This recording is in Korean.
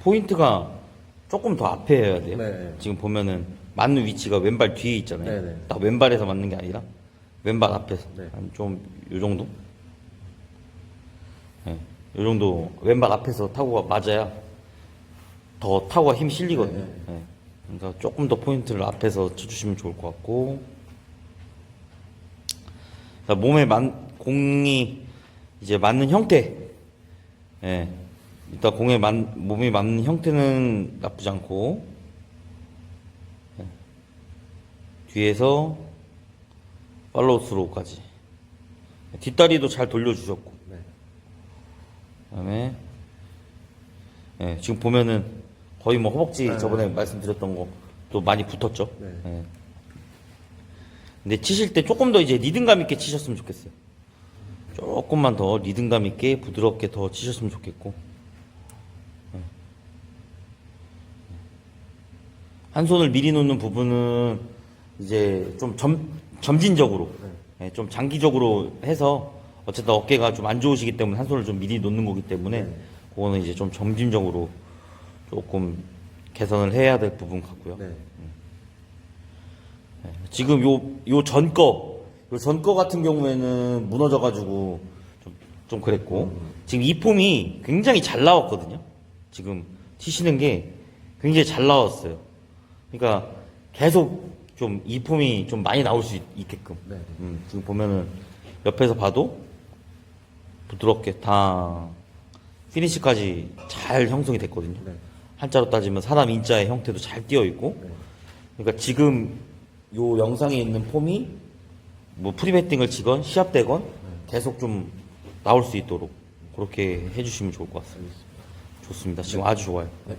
포인트가 조금 더 앞에 해야 돼요. 네. 지금 보면은 맞는 위치가 왼발 뒤에 있잖아요. 네, 네. 딱 왼발에서 맞는 게 아니라 왼발 앞에서 네. 한좀요 정도. 네, 요 정도 왼발 앞에서 타구가 맞아야 더 타구가 힘이 실리거든요. 네, 네. 그러니까 조금 더 포인트를 앞에서 쳐주시면 좋을 것 같고. 자, 몸에 맞, 공이 이제 맞는 형태. 예. 일단 공에 맞, 몸이 맞는 형태는 나쁘지 않고. 예. 뒤에서 팔로우 스로우까지. 뒷다리도 잘 돌려주셨고. 네. 그다음에 예, 지금 보면은 거의 뭐 허벅지 네. 저번에 말씀드렸던 거또 많이 붙었죠. 네. 예. 근데 치실 때 조금 더 이제 리듬감 있게 치셨으면 좋겠어요. 조금만 더 리듬감 있게 부드럽게 더 치셨으면 좋겠고. 한 손을 미리 놓는 부분은 이제 좀 점, 점진적으로, 예, 좀 장기적으로 해서 어쨌든 어깨가 좀 안 좋으시기 때문에 한 손을 좀 미리 놓는 거기 때문에 그거는 이제 좀 점진적으로 조금 개선을 해야 될 부분 같고요. 네. 지금 요, 요 전 거, 요 전거 같은 경우에는 무너져가지고 좀, 좀 그랬고, 지금 이 폼이 굉장히 잘 나왔거든요. 지금 치시는 게 굉장히 잘 나왔어요. 그러니까 계속 좀이 폼이 좀 많이 나올 수 있, 있게끔. 네. 음, 지금 보면은 옆에서 봐도 부드럽게 다 피니시까지 잘 형성이 됐거든요. 네. 한자로 따지면 사람 인자의 형태도 잘 띄어 있고, 네. 그러니까 지금 요 영상에 있는 폼이 뭐 프리배팅을 치건 시합되건 계속 좀 나올 수 있도록 그렇게 해주시면 좋을 것 같습니다. 좋습니다. 지금 아주 좋아요. 네.